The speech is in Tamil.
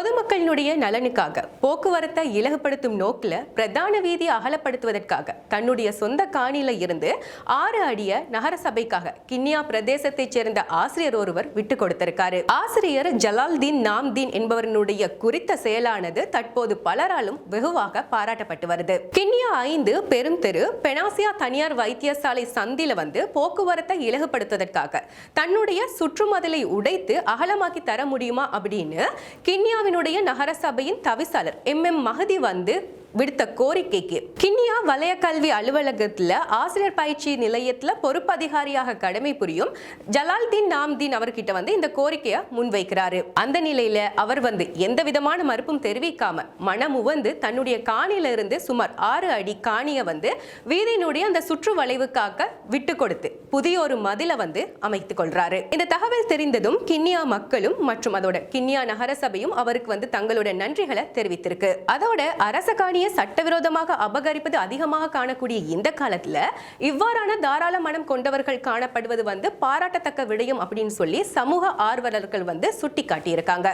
பொதுமக்களினுடைய நலனுக்காக போக்குவரத்தை இலகுபடுத்தும் நோக்கில் பிரதான வீதி அகலப்படுத்துவதற்காக தன்னுடைய சொந்த காணியில இருந்து ஆறு அடிய நகரசபைக்காக கிண்ணியா பிரதேசத்தைச் சேர்ந்த ஆசிரியர் ஒருவர் விட்டு கொடுத்திருக்காரு. ஆசிரியர் ஜலால்தீன் நாம்தீன் என்பவரனுடைய குறித்த செயலானது தற்போது பலராலும் வெகுவாக பாராட்டப்பட்டு வருது. கிண்ணியா ஐந்து பெரும் தெரு பெனாசியா தனியார் வைத்தியசாலை சந்தில வந்து போக்குவரத்தை இலகுபடுத்துவதற்காக தன்னுடைய சுற்றுமதலை உடைத்து அகலமாக்கி தர முடியுமா அப்படின்னு கிண்ணியாவின் கிண்ணியாவினுடைய நகரசபையின் தவிசாளர் எம் எம் மகதி வந்து விடுத்த கோரிக்கைக்கு. கிண்ணியா வலய கல்வி அலுவலகத்தில் ஆசிரியர் பயிற்சி நிலையத்தில் பொறுப்பதிகாரியாக கடமை புரியும் ஜலால்தீன் நாம்தீன் அவர்கிட்ட வந்து இந்த கோரிக்கையை முன்வைக்கிறாரு. அந்த நிலையில அவர் வந்து எந்த விதமான மறுப்பும் தெரிவிக்காம மனம் உவந்து தன்னுடைய காணியில இருந்து சுமார் ஆறு அடி காணியை வந்து வீதியினுடைய அந்த சுற்று வளைவுக்காக விட்டு கொடுத்து புதிய ஒரு மதிலை வந்து அமைத்துக் கொள்றாரு. இந்த தகவல் தெரிந்ததும் கிண்ணியா மக்களும் மற்றும் அதோட கிண்ணியா நகரசபையும் அவருக்கு வந்து தங்களோட நன்றிகளை தெரிவித்திருக்கு. அதோட அரச காணி பெண்மணியை சட்டவிரோதமாக அபகரிப்பது அதிகமாக காணக்கூடிய இந்த காலத்துல இவ்வாறான தாராள மனம் கொண்டவர்கள் காணப்படுவது வந்து பாராட்டத்தக்க விடயம் அப்படின்னு சொல்லி சமூக ஆர்வலர்கள் வந்து சுட்டி காட்டியிருக்காங்க